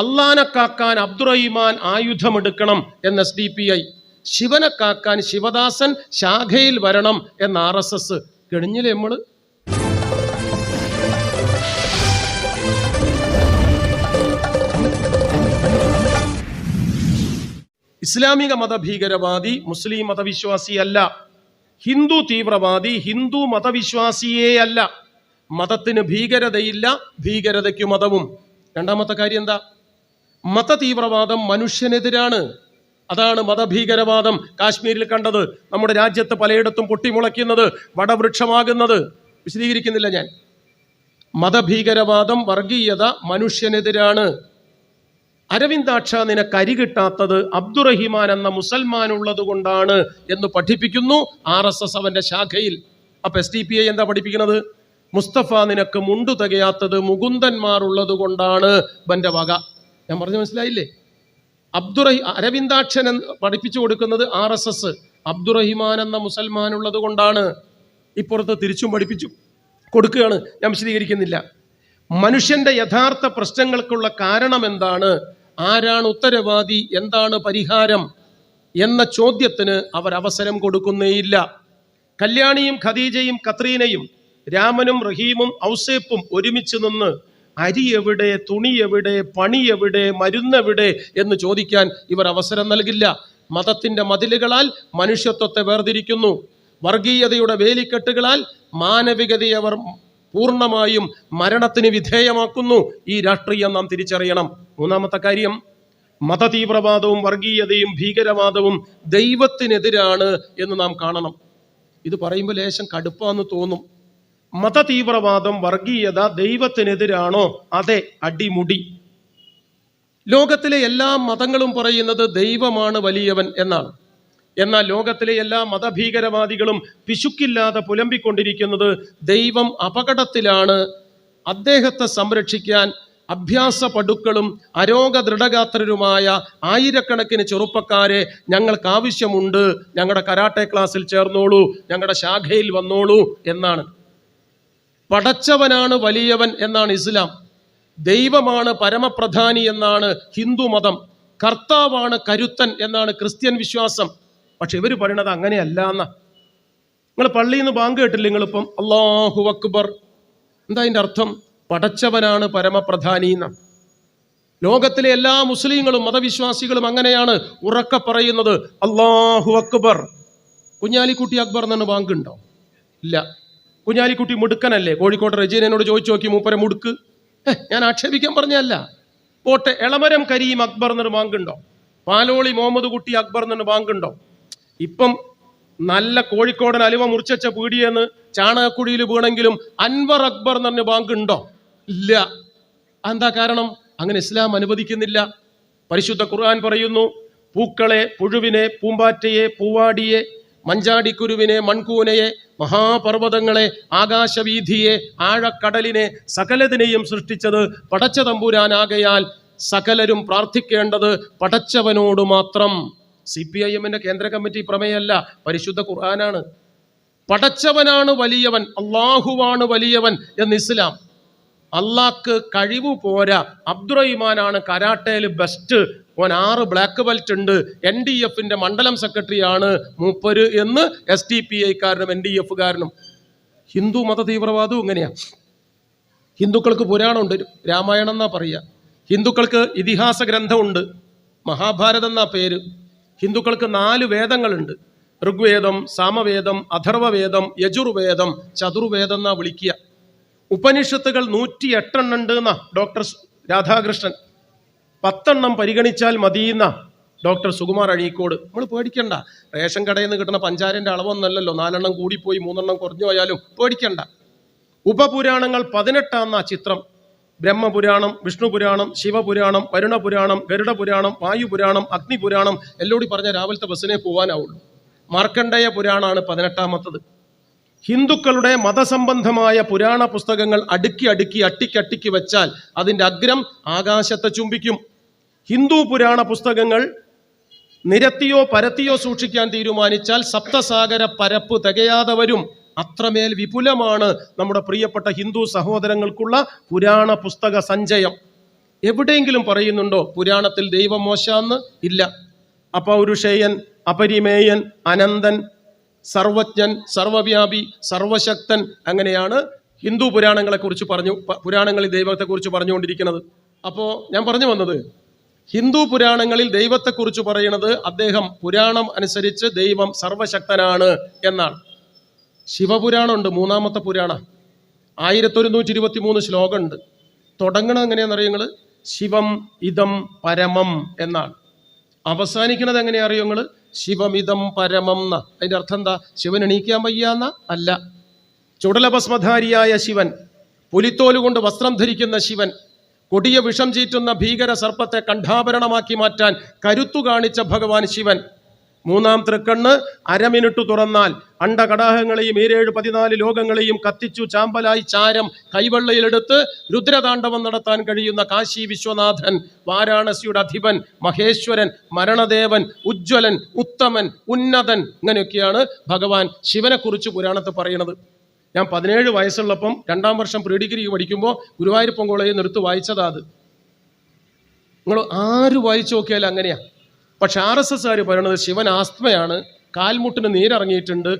അള്ളാനെ കാക്കാൻ അബ്ദുറഹിമാൻ ആയുധമെടുക്കണം എന്ന എസ് ഡി പി ഐ ശിവനെ കാക്കാൻ ശിവദാസൻ ശാഖയിൽ വരണം എന്ന ആർ എസ് എസ് കഴിഞ്ഞില്ലേ നമ്മൾ? ഇസ്ലാമിക മതഭീകരവാദി മുസ്ലിം മതവിശ്വാസിയല്ല ഹിന്ദു തീവ്രവാദി ഹിന്ദു മതവിശ്വാസിയേ അല്ല. മതത്തിന് ഭീകരതയില്ല ഭീകരതയ്ക്ക് മതവും. രണ്ടാമത്തെ കാര്യം എന്താ? മത തീവ്രവാദം മനുഷ്യനെതിരാണ്. അതാണ് മതഭീകരവാദം കാശ്മീരിൽ കണ്ടത്. നമ്മുടെ രാജ്യത്ത് പലയിടത്തും പൊട്ടിമുളയ്ക്കുന്നത് വടവൃക്ഷമാകുന്നത്. വിശദീകരിക്കുന്നില്ല ഞാൻ. മതഭീകരവാദം വർഗീയത മനുഷ്യനെതിരാണ്. അരവിന്ദാക്ഷ നിനക്ക് അരി കിട്ടാത്തത് അബ്ദുറഹിമാൻ എന്ന മുസൽമാൻ ഉള്ളത് കൊണ്ടാണ് എന്ന് പഠിപ്പിക്കുന്നു ആർ എസ് എസ് അവന്റെ ശാഖയിൽ. അപ്പൊ എസ് ഡി പി ഐ എന്താ പഠിപ്പിക്കുന്നത്? മുസ്തഫ നിനക്ക് മുണ്ടു തികയാത്തത് മുകുന്ദന്മാർ ഉള്ളത് കൊണ്ടാണ്. ബന്റെ വക. ഞാൻ പറഞ്ഞു മനസ്സിലായില്ലേ? അബ്ദുറഹി അരവിന്ദാക്ഷൻ പഠിപ്പിച്ചു കൊടുക്കുന്നത് ആർ എസ് എസ്. അബ്ദുറഹിമാൻ എന്ന മുസൽമാൻ ഉള്ളത് കൊണ്ടാണ്. ഇപ്പുറത്ത് തിരിച്ചും പഠിപ്പിച്ചു കൊടുക്കുകയാണ്. ഞാൻ വിശദീകരിക്കുന്നില്ല. മനുഷ്യന്റെ യഥാർത്ഥ പ്രശ്നങ്ങൾക്കുള്ള കാരണം എന്താണ്? ആരാണ് ഉത്തരവാദി? എന്താണ് പരിഹാരം? എന്ന ചോദ്യത്തിന് അവർ അവസരം കൊടുക്കുന്നേയില്ല. കല്യാണിയും ഖദീജയും കത്രീനയും രാമനും റഹീമും ഔസേപ്പും ഒരുമിച്ച് നിന്ന് അരി എവിടെ തുണി എവിടെ പണി എവിടെ മരുന്നെവിടെ എന്ന് ചോദിക്കാൻ ഇവർ അവസരം നൽകില്ല. മതത്തിന്റെ മതിലുകളാൽ മനുഷ്യത്വത്തെ വേർതിരിക്കുന്നു. വർഗീയതയുടെ വേലിക്കെട്ടുകളാൽ മാനവികതയെ അവർ പൂർണമായും മരണത്തിന് വിധേയമാക്കുന്നു. ഈ രാഷ്ട്രീയം നാം തിരിച്ചറിയണം. മൂന്നാമത്തെ കാര്യം മതതീവ്രവാദവും വർഗീയതയും ഭീകരവാദവും ദൈവത്തിനെതിരാണ് എന്ന് നാം കാണണം. ഇത് പറയുമ്പോൾ ലേശം കടുപ്പാന്ന് തോന്നും. മതതീവ്രവാദം വർഗീയത ദൈവത്തിനെതിരാണോ അതെ അടിമുടി. ലോകത്തിലെ എല്ലാ മതങ്ങളും പറയുന്നത് ദൈവമാണ് വലിയവൻ എന്നാണ്. എന്നാൽ ലോകത്തിലെ എല്ലാ മതഭീകരവാദികളും പിശുക്കില്ലാതെ പുലമ്പിക്കൊണ്ടിരിക്കുന്നത് ദൈവം അപകടത്തിലാണ്. അദ്ദേഹത്തെ സംരക്ഷിക്കാൻ അഭ്യാസ പടുക്കളും അരോഗ ദൃഢഗാത്രരുമായ ആയിരക്കണക്കിന് ചെറുപ്പക്കാരെ ഞങ്ങൾക്ക് ആവശ്യമുണ്ട്. ഞങ്ങളുടെ കരാട്ടെ ക്ലാസ്സിൽ ചേർന്നോളൂ. ഞങ്ങളുടെ ശാഖയിൽ വന്നോളൂ എന്നാണ്. പടച്ചവനാണ് വലിയവൻ എന്നാണ് ഇസ്ലാം. ദൈവമാണ് പരമപ്രധാനി എന്നാണ് ഹിന്ദു മതം. കർത്താവാണ് കരുത്തൻ എന്നാണ് ക്രിസ്ത്യൻ വിശ്വാസം. പക്ഷെ ഇവർ പറയണത് അങ്ങനെയല്ല എന്ന. നിങ്ങൾ പള്ളിയിൽ നിന്ന് ബാങ്ക് കേട്ടില്ല നിങ്ങളിപ്പം? അള്ളാഹു അക്ബർ. എന്താ അതിന്റെ അർത്ഥം? പടച്ചവനാണ് പരമപ്രധാനി എന്ന. ലോകത്തിലെ എല്ലാ മുസ്ലിങ്ങളും മതവിശ്വാസികളും അങ്ങനെയാണ് ഉറക്കെ പറയുന്നത്. അള്ളാഹു അക്ബർ. കുഞ്ഞാലിക്കുട്ടി അക്ബർ എന്നാണ് ബാങ്ക് ഉണ്ടോ ഇല്ല. കുഞ്ഞാലിക്കുട്ടി മുടുക്കനല്ലേ? കോഴിക്കോട് എന്നോട് ചോദിച്ചു നോക്കി മൂപ്പരെ മുടുക്ക്. ഞാൻ ആക്ഷേപിക്കാൻ പറഞ്ഞല്ല പോട്ടെ എളമരം കരീം അക്ബർ എന്നൊരു ബാങ്കുണ്ടോ? പാലോളി മുഹമ്മദ് കുട്ടി അക്ബർ എന്നൊരു ബാങ്കുണ്ടോ? ഇപ്പം നല്ല കോഴിക്കോടൻ അലുവ മുറിച്ചച്ച പീടിയെന്ന് ചാണകക്കുടിയിൽ വീണെങ്കിലും അൻവർ അക്ബർ എന്ന് പറഞ്ഞ ബാങ്ക് ഉണ്ടോ ഇല്ല. എന്താ കാരണം? അങ്ങനെ ഇസ്ലാം അനുവദിക്കുന്നില്ല. പരിശുദ്ധ ഖുർആൻ പറയുന്നു പൂക്കളെ പുഴുവിനെ പൂമ്പാറ്റയെ പൂവാടിയെ മഞ്ചാടിക്കുരുവിനെ മൺകൂനയെ മഹാപർവതങ്ങളെ ആകാശവീഥിയെ ആഴക്കടലിനെ സകലതിനെയും സൃഷ്ടിച്ചത് പടച്ച തമ്പുരാനാകയാൽ സകലരും പ്രാർത്ഥിക്കേണ്ടത് പടച്ചവനോട് മാത്രം. സി പി ഐ എമ്മിന്റെ കേന്ദ്ര കമ്മിറ്റി പ്രമേയമല്ല പരിശുദ്ധ ഖുർആനാണ്. പടച്ചവനാണ് വലിയവൻ അള്ളാഹുവാണ് വലിയവൻ എന്ന് ഇസ്ലാം. അള്ളാഹ്ക്ക് കഴിവ് പോരാ അബ്ദുറഹിമാനാണ് കരാട്ടയിൽ ബെസ്റ്റ് ഓൻ ആറ് ബ്ലാക്ക് ബെൽറ്റ് ഉണ്ട്. എൻ ഡി എഫിന്റെ മണ്ഡലം സെക്രട്ടറിയാണ് മൂപ്പര് എന്ന് എസ് ടി പി ഐക്കാരനും എൻ ഡി എഫുകാരനും ഹിന്ദു മത തീവ്രവാദവും ഇങ്ങനെയാ. ഹിന്ദുക്കൾക്ക് പുരാണമുണ്ട്. രാമായണം എന്നാ പറയുക ഹിന്ദുക്കൾക്ക് ഇതിഹാസ ഗ്രന്ഥമുണ്ട്. മഹാഭാരതം എന്നാ പേര്. ഹിന്ദുക്കൾക്ക് നാല് വേദങ്ങളുണ്ട്. ഋഗ്വേദം സാമവേദം അഥർവവേദം യജുർവേദം ചതുർവേദം എന്നാ വിളിക്കുക. ഉപനിഷത്തുകൾ നൂറ്റി എട്ടെണ്ണുണ്ട് എന്നാ ഡോക്ടർ രാധാകൃഷ്ണൻ. പത്തെണ്ണം പരിഗണിച്ചാൽ മതിയെന്ന ഡോക്ടർ സുകുമാർ അഴീക്കോട്. നമ്മൾ പേടിക്കണ്ട. റേഷൻ കടയിൽ നിന്ന് കിട്ടുന്ന പഞ്ചാരന്റെ അളവൊന്നല്ലല്ലോ നാലെണ്ണം കൂടിപ്പോയി മൂന്നെണ്ണം കുറഞ്ഞു പോയാലും പേടിക്കണ്ട. ഉപപുരാണങ്ങൾ പതിനെട്ടാന്ന ചിത്രം. ബ്രഹ്മപുരാണം വിഷ്ണുപുരാണം ശിവപുരാണം വരുണപുരാണം ഗരുഡപുരാണം വായുപുരാണം അഗ്നിപുരാണം എല്ലോടി പറഞ്ഞ രാവിലത്തെ ബസ്സിനെ പോകാനാവുള്ളൂ മാർക്കണ്ഡേയ പുരാണാണ് പതിനെട്ടാമത്തത്. ഹിന്ദുക്കളുടെ മതസംബന്ധമായ പുരാണ പുസ്തകങ്ങൾ അടുക്കി അടുക്കി അട്ടിക്കട്ടിക്ക് വെച്ചാൽ അതിന്റെ അഗ്രം ആകാശത്തെ ചുംബിക്കും. ഹിന്ദു പുരാണ പുസ്തകങ്ങൾ നിരത്തിയോ പരത്തിയോ സൂക്ഷിക്കാൻ തീരുമാനിച്ചാൽ സപ്തസാഗര പരപ്പ് തികയാതെ വരും അത്രമേൽ വിപുലമാണ് നമ്മുടെ പ്രിയപ്പെട്ട ഹിന്ദു സഹോദരങ്ങൾക്കുള്ള പുരാണ പുസ്തക സഞ്ചയം. എവിടെയെങ്കിലും പറയുന്നുണ്ടോ പുരാണത്തിൽ ദൈവം മോശാന്ന്? ഇല്ല. അപൗരുഷേയൻ അപരിമേയൻ അനന്തൻ സർവജ്ഞൻ സർവവ്യാപി സർവശക്തൻ അങ്ങനെയാണ് ഹിന്ദു പുരാണങ്ങളെക്കുറിച്ച് പറഞ്ഞു പുരാണങ്ങളിൽ ദൈവത്തെക്കുറിച്ച് പറഞ്ഞുകൊണ്ടിരിക്കുന്നത്. അപ്പോൾ ഞാൻ പറഞ്ഞു വന്നത് ഹിന്ദു പുരാണങ്ങളിൽ ദൈവത്തെക്കുറിച്ച് പറയുന്നത് അദ്ദേഹം പുരാണം അനുസരിച്ച് ദൈവം സർവശക്തനാണ് എന്നാണ്. ശിവപുരാണമുണ്ട് മൂന്നാമത്തെ പുരാണ. ആയിരത്തൊരുന്നൂറ്റി ഇരുപത്തി മൂന്ന് ശ്ലോകമുണ്ട് തുടങ്ങണത് എങ്ങനെയാണെന്ന് അറിയുങ്ങൾ ശിവം ഇതം പരമം എന്നാണ്. അവസാനിക്കുന്നത് എങ്ങനെയാ അറിയോ നിങ്ങൾ ശിവമിതം പരമം എന്ന അതിന്റെ അർത്ഥം എന്താ? ശിവൻ എണീക്കാൻ വയ്യാന്ന അല്ല. ചുടലഭസ്മധാരിയായ ശിവൻ പുലിത്തോലുകൊണ്ട് വസ്ത്രം ധരിക്കുന്ന ശിവൻ കൊടിയ വിഷം ചീറ്റുന്ന ഭീകര സർപ്പത്തെ കണ്ഠാഭരണമാക്കി മാറ്റാൻ കരുത്തു കാണിച്ച ഭഗവാൻ ശിവൻ. മൂന്നാം തൃക്കണ്ണ് അരമിനിട്ടു തുറന്നാൽ അണ്ടകടാഹങ്ങളെയും ഈരേഴ് പതിനാല് ലോകങ്ങളെയും കത്തിച്ചു ചാമ്പലായി ചാരം കൈവെള്ളയിലെടുത്ത് രുദ്രതാണ്ഡവം നടത്താൻ കഴിയുന്ന കാശി വിശ്വനാഥൻ വാരാണസിയുടെ അധിപൻ മഹേശ്വരൻ മരണദേവൻ ഉജ്ജ്വലൻ ഉത്തമൻ ഉന്നതൻ ഇങ്ങനെയൊക്കെയാണ് ഭഗവാൻ ശിവനെക്കുറിച്ച് പുരാണത്ത് പറയുന്നത്. ഞാൻ പതിനേഴ് വയസ്സുള്ളപ്പം രണ്ടാം വർഷം പ്രീ ഡിഗ്രി പഠിക്കുമ്പോൾ ഗുരുവായൂർ പൊങ്കോളയിൽ നിർത്ത് വായിച്ചതാ അത്. നിങ്ങൾ ആര് വായിച്ചു നോക്കിയാലും അങ്ങനെയാ. പക്ഷെ ആർ എസ് എസ് കാർ പറയണത് ശിവൻ ആസ്മയാണ് കാൽമുട്ടിന് നീരിറങ്ങിയിട്ടുണ്ട്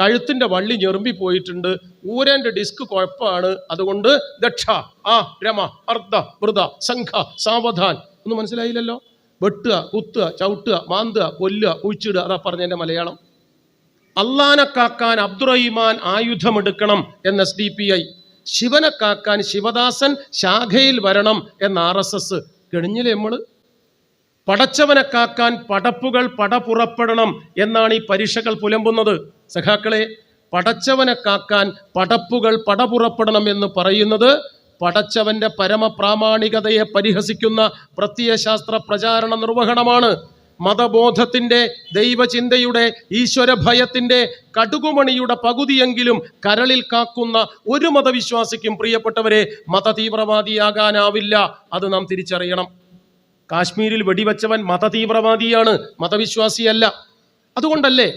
കഴുത്തിന്റെ വള്ളി ഞെറുമ്പി പോയിട്ടുണ്ട് ഊരന്റെ ഡിസ്ക് കുഴപ്പമാണ് അതുകൊണ്ട് ദക്ഷ ആ രമ അർദ്ധ വൃത സംഘ സാവധാൻ. ഒന്നും മനസ്സിലായില്ലല്ലോ? വെട്ടുക കുത്തുക ചവിട്ടുക മാന്തുക കൊല്ലുക കുഴിച്ചിടുക അതാ പറഞ്ഞ എന്റെ മലയാളം. അള്ളാനെ കാക്കാൻ അബ്ദുറഹിമാൻ ആയുധമെടുക്കണം എന്ന എസ് ഡി പി ഐ ശിവനെ കാക്കാൻ ശിവദാസൻ ശാഖയിൽ വരണം എന്ന ആർ എസ് എസ് കഴിഞ്ഞില്ലേ നമ്മൾ പടച്ചവനെ കാക്കാൻ പടപ്പുകൾ പട പുറപ്പെടണം എന്നാണ് ഈ പരീക്ഷകൾ പുലമ്പുന്നത്. സഖാക്കളെ പടച്ചവനെ കാക്കാൻ പടപ്പുകൾ പട പുറപ്പെടണം എന്ന് പറയുന്നത് പടച്ചവന്റെ പരമപ്രാമാണികതയെ പരിഹസിക്കുന്ന പ്രത്യയശാസ്ത്ര പ്രചാരണ നിർവഹണമാണ്. മതബോധത്തിന്റെ ദൈവചിന്തയുടെ ഈശ്വരഭയത്തിന്റെ കടുകുമണിയുടെ പകുതിയെങ്കിലും കരളിൽ കാക്കുന്ന ഒരു മതവിശ്വാസിക്കും പ്രിയപ്പെട്ടവരെ മതതീവ്രവാദിയാകാനാവില്ല. അത് നാം തിരിച്ചറിയണം. കാശ്മീരിൽ വെടിവെച്ചവൻ മതതീവ്രവാദിയാണ് മതവിശ്വാസിയല്ല. അതുകൊണ്ടല്ലേ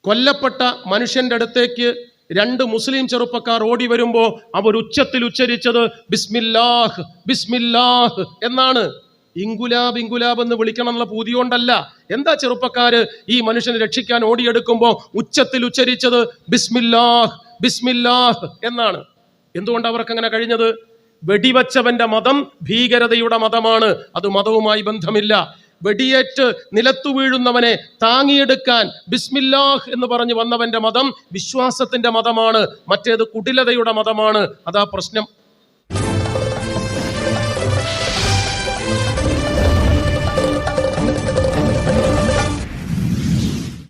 കൊല്ലപ്പെട്ട മനുഷ്യന്റെ അടുത്തേക്ക് രണ്ട് മുസ്ലിം ചെറുപ്പക്കാർ ഓടി വരുമ്പോൾ അവർ ഉച്ചത്തിൽ ഉച്ചരിച്ചത് ബിസ്മില്ലാഹ് ബിസ്മില്ലാഹ് എന്നാണ്. ഇങ്കുലാബ് ഇങ്കുലാബ് എന്ന് വിളിക്കണം എന്നുള്ള പൂതി കൊണ്ടല്ല എന്താ ചെറുപ്പക്കാര് ഈ മനുഷ്യനെ രക്ഷിക്കാൻ ഓടിയെടുക്കുമ്പോൾ ഉച്ചത്തിൽ ഉച്ചരിച്ചത് ബിസ്മില്ലാഹ് ബിസ്മില്ലാഹ് എന്നാണ്. എന്തുകൊണ്ട് അവർക്ക് അങ്ങനെ കഴിഞ്ഞത്? വെടിവച്ചവന്റെ മതം ഭീകരതയുടെ മതമാണ്. അത് മതവുമായി ബന്ധമില്ല. വെടിയേറ്റ് നിലത്തു വീഴുന്നവനെ താങ്ങിയെടുക്കാൻ ബിസ്മില്ലാഹ് എന്ന് പറഞ്ഞു വന്നവന്റെ മതം വിശ്വാസത്തിന്റെ മതമാണ്. മറ്റേത് കുടിലതയുടെ മതമാണ്. അതാ പ്രശ്നം.